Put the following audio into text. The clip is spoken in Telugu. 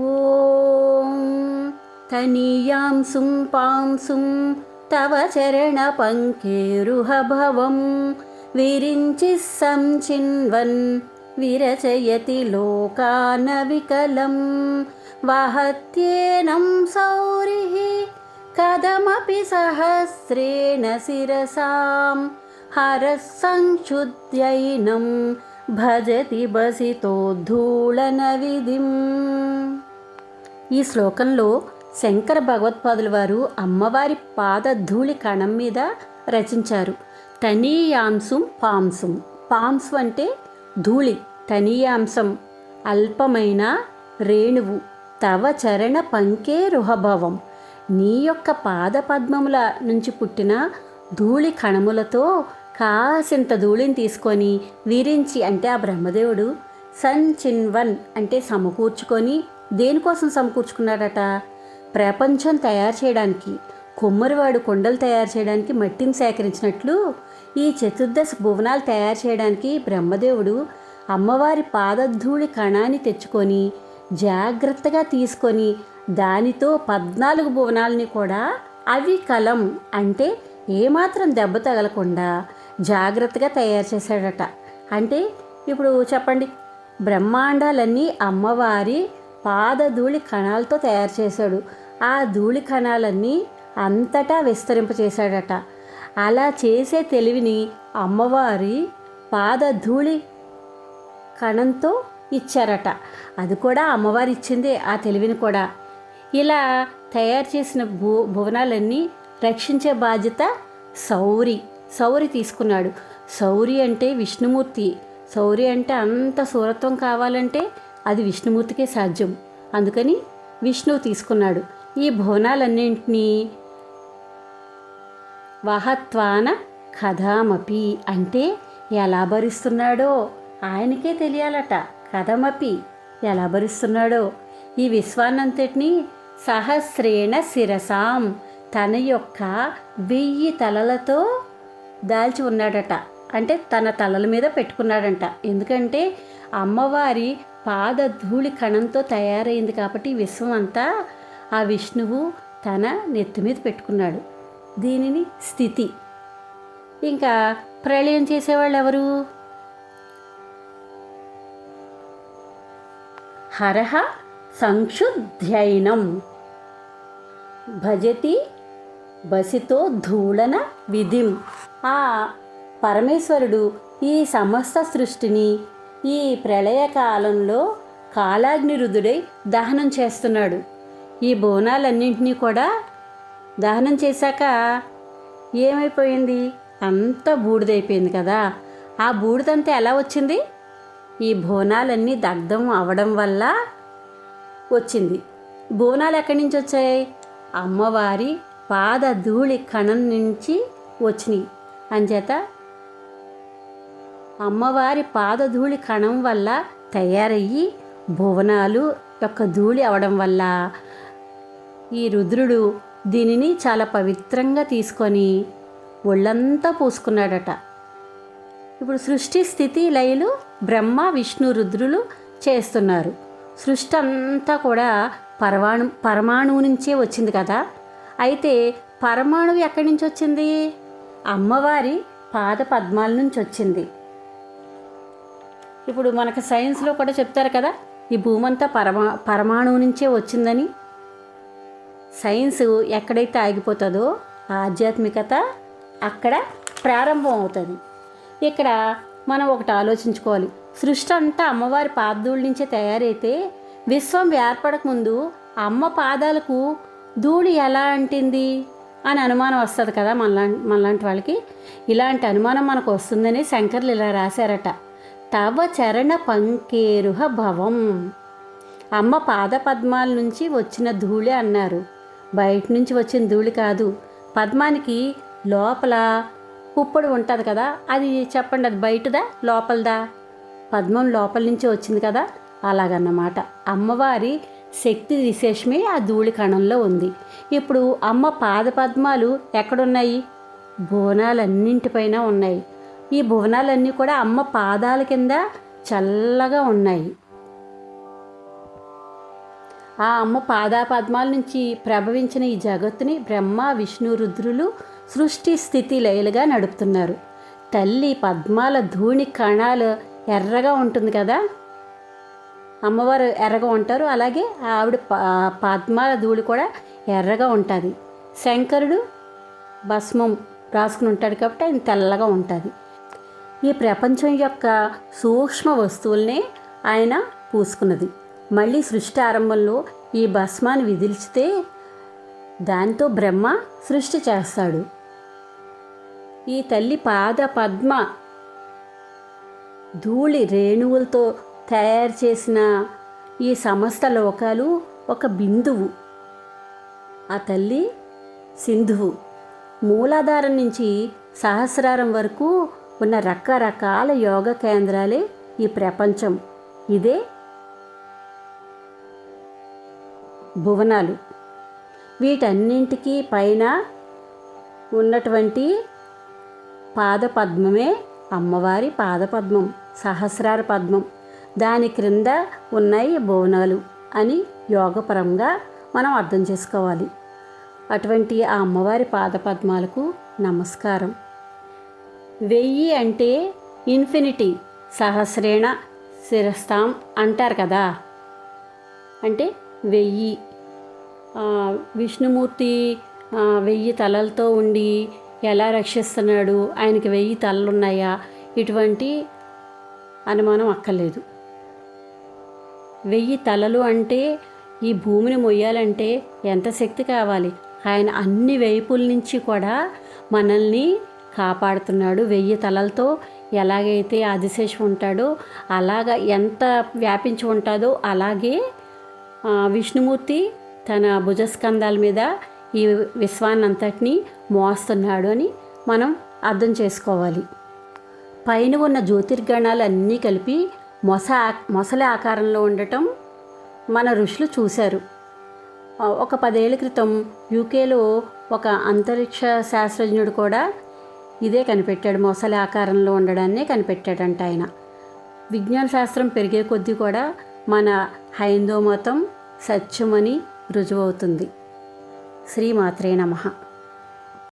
ॐ तनीयां सुं पां सुं तव चरणपङ्केरुहभवं विरिञ्चिः चिन्वन् विरचयति लोकानविकलं वहत्येनं सौरिः कदमपि सहस्रेण शिरसां हरः संक्षुद्यैनं भजति बसितो धूलनविधिम् ఈ శ్లోకంలో శంకర భగవత్పాదుల వారు అమ్మవారి పాదధూళి కణం మీద రచించారు. తనీయాంశం పాంసం పాంసు అంటే ధూళి తనీయాంశం అల్పమైన రేణువు తవ చరణ పంకే రుహభవం. నీ యొక్క పాద పద్మముల నుంచి పుట్టిన ధూళి కణములతో కాసింత ధూళిని తీసుకొని విరించి అంటే ఆ బ్రహ్మదేవుడు సన్ చిన్వన్ అంటే సమకూర్చుకొని దేనికోసం సమకూర్చుకున్నాడట? ప్రపంచం తయారు చేయడానికి కొమ్మరివాడు కొండలు తయారు చేయడానికి మట్టిని సేకరించినట్లు ఈ చతుర్దశ భువనాలు తయారు చేయడానికి బ్రహ్మదేవుడు అమ్మవారి పాదధూళి కణాన్ని తెచ్చుకొని జాగ్రత్తగా తీసుకొని దానితో పద్నాలుగు భువనాలని కూడా అవి కలం అంటే ఏమాత్రం దెబ్బ తగలకుండా జాగ్రత్తగా తయారు చేశాడట. అంటే ఇప్పుడు చెప్పండి బ్రహ్మాండాలన్నీ అమ్మవారి పాదధూళి కణాలతో తయారు చేశాడు. ఆ ధూళి కణాలన్నీ అంతటా విస్తరింపచేశాడట. అలా చేసే తెలివిని అమ్మవారి పాదధూళి కణంతో ఇచ్చారట. అది కూడా అమ్మవారు ఇచ్చిందే ఆ తెలివిని కూడా. ఇలా తయారు చేసిన భూ భువనాలన్నీ రక్షించే బాధ్యత సౌరి సౌరి తీసుకున్నాడు. సౌరి అంటే విష్ణుమూర్తి. సౌరి అంటే అంత సూరత్వం కావాలంటే అది విష్ణుమూర్తికే సాధ్యం. అందుకని విష్ణువు తీసుకున్నాడు. ఈ భువనాలన్నింటినీ వాహత్వాన కథామపి. అంటే ఎలా భరిస్తున్నాడో ఆయనకే తెలియాలట. కథమపి ఎలా భరిస్తున్నాడో. ఈ విశ్వాన్నంతటినీ సహస్రేణ శిరసాం తన యొక్క వెయ్యి తలలతో దాల్చి ఉన్నాడట. అంటే తన తలల మీద పెట్టుకున్నాడంట. ఎందుకంటే అమ్మవారి పాదధూళి కణంతో తయారైంది కాబట్టి విశ్వం అంతా ఆ విష్ణువు తన నెత్తి మీద పెట్టుకున్నాడు. దీనిని స్థితి. ఇంకా ప్రళయం చేసేవాళ్ళు ఎవరు హరహ సంక్షుధ్యయనం భజతి బసితో ధూళన విధిం. ఆ పరమేశ్వరుడు ఈ సమస్త సృష్టిని ఈ ప్రళయకాలంలో కాలాగ్నిరుద్ధుడై దహనం చేస్తున్నాడు. ఈ బోనాలన్నింటినీ కూడా దహనం చేశాక ఏమైపోయింది? అంత బూడిదైపోయింది కదా. ఆ బూడిదంతా ఎలా వచ్చింది? ఈ బోనాలన్నీ దగ్ధం అవడం వల్ల వచ్చింది. బోనాలు ఎక్కడి నుంచి వచ్చాయి? అమ్మవారి పాద ధూళి కణం నుంచి వచ్చినాయి. అంచేత అమ్మవారి పాదధూళి కణం వల్ల తయారయ్యి భువనాలు యొక్క ధూళి అవడం వల్ల ఈ రుద్రుడు దీనిని చాలా పవిత్రంగా తీసుకొని ఒళ్ళంతా పూసుకున్నాడట. ఇప్పుడు సృష్టి స్థితి లయలు బ్రహ్మ విష్ణు రుద్రులు చేస్తున్నారు. సృష్టి అంతా కూడా పరమాణు పరమాణువు నుంచే వచ్చింది కదా. అయితే పరమాణువు ఎక్కడి నుంచి వచ్చింది? అమ్మవారి పాద పద్మాల నుంచి వచ్చింది. ఇప్పుడు మనకు సైన్స్లో కూడా చెప్తారు కదా ఈ భూమంతా పరమా పరమాణువు నుంచే వచ్చిందని. సైన్స్ ఎక్కడైతే ఆగిపోతుందో ఆధ్యాత్మికత అక్కడ ప్రారంభం అవుతుంది. ఇక్కడ మనం ఒకటి ఆలోచించుకోవాలి. సృష్టి అంతా అమ్మవారి పాదూళ్ళ నుంచే తయారైతే విశ్వం ఏర్పడకముందు అమ్మ పాదాలకు ధూళి ఎలా అంటింది అని అనుమానం వస్తుంది కదా మనలా మనలాంటి వాళ్ళకి. ఇలాంటి అనుమానం మనకు వస్తుందని శంకర్లు ఇలా రాశారట. తవ చరణ పంకేరుహ భవం. అమ్మ పాద పద్మాల నుంచి వచ్చిన ధూళి అన్నారు. బయట నుంచి వచ్చిన ధూళి కాదు. పద్మానికి లోపల పుప్పొడి ఉంటుంది కదా అది చెప్పండి అది బయటదా లోపలదా? పద్మం లోపల నుంచి వచ్చింది కదా అలాగన్నమాట. అమ్మవారి శక్తి విశేషమే ఆ ధూళి కణంలో ఉంది. ఇప్పుడు అమ్మ పాద పద్మాలు ఎక్కడున్నాయి? బోనాలన్నింటిపైన ఉన్నాయి. ఈ భువనాలన్నీ కూడా అమ్మ పాదాల కింద చల్లగా ఉన్నాయి. ఆ అమ్మ పాదాపద్మాల నుంచి ప్రభవించిన ఈ జగత్తుని బ్రహ్మ విష్ణు రుద్రులు సృష్టి స్థితి లయలుగా నడుపుతున్నారు. తల్లి పద్మాల ధూళి కణాలు ఎర్రగా ఉంటుంది కదా? అమ్మవారు ఎర్రగా ఉంటారు. అలాగే ఆవిడ ప- పద్మాల ధూళి కూడా ఎర్రగా ఉంటుంది. శంకరుడు భస్మం రాసుకుని ఉంటాడు కాబట్టి ఆయన తెల్లగా ఉంటుంది. ఈ ప్రపంచం యొక్క సూక్ష్మ వస్తువుల్నే ఆయన పూసుకున్నది. మళ్ళీ సృష్టి ఆరంభంలో ఈ భస్మాన్ని విదిల్చితే దాంతో బ్రహ్మ సృష్టి చేస్తాడు. ఈ తల్లి పాద పద్మ ధూళి రేణువులతో తయారు చేసిన ఈ సమస్త లోకాలు ఒక బిందువు. ఆ తల్లి సింధువు. మూలాధారం నుంచి సహస్రారం వరకు ఉన్న రకరకాల యోగ కేంద్రాలే ఈ ప్రపంచం. ఇదే భువనాలు. వీటన్నింటికీ పైన ఉన్నటువంటి పాదపద్మమే అమ్మవారి పాదపద్మం సహస్రార పద్మం. దాని క్రింద ఉన్నాయి భువనాలు అని యోగపరంగా మనం అర్థం చేసుకోవాలి. అటువంటి ఆ అమ్మవారి పాదపద్మాలకు నమస్కారం. వెయ్యి అంటే ఇన్ఫినిటీ సహస్రేణ శిరస్థాం అంటారు కదా. అంటే వెయ్యి. విష్ణుమూర్తి వెయ్యి తలలతో ఉండి ఎలా రక్షిస్తున్నాడు? ఆయనకి వెయ్యి తలలు ఉన్నాయా ఇటువంటి అనుమానం అక్కర్లేదు. వెయ్యి తలలు అంటే ఈ భూమిని మొయ్యాలంటే ఎంత శక్తి కావాలి? ఆయన అన్ని వైపుల నుంచి కూడా మనల్ని కాపాడుతున్నాడు. వెయ్యి తలలతో ఎలాగైతే ఆదిశేషం ఉంటాడో అలాగ ఎంత వ్యాపించి ఉంటుందో అలాగే విష్ణుమూర్తి తన భుజస్కంధాల మీద ఈ విశ్వాన్నంతటినీ మోస్తున్నాడు అని మనం అర్థం చేసుకోవాలి. పైన ఉన్న జ్యోతిర్గణాలు అన్నీ కలిపి మొస మొసలి ఆకారంలో ఉండటం మన ఋషులు చూశారు. ఒక పదేళ్ళ క్రితం యూకేలో ఒక అంతరిక్ష శాస్త్రజ్ఞుడు కూడా ఇదే కనిపెట్టాడు. మొసలి ఆకారంలో ఉండడాన్నే కనిపెట్టాడంట ఆయన. విజ్ఞాన శాస్త్రం పెరిగే కొద్దీ కూడా మన హైందవ మతం సత్యమని రుజువవుతుంది. శ్రీమాత్రే నమః.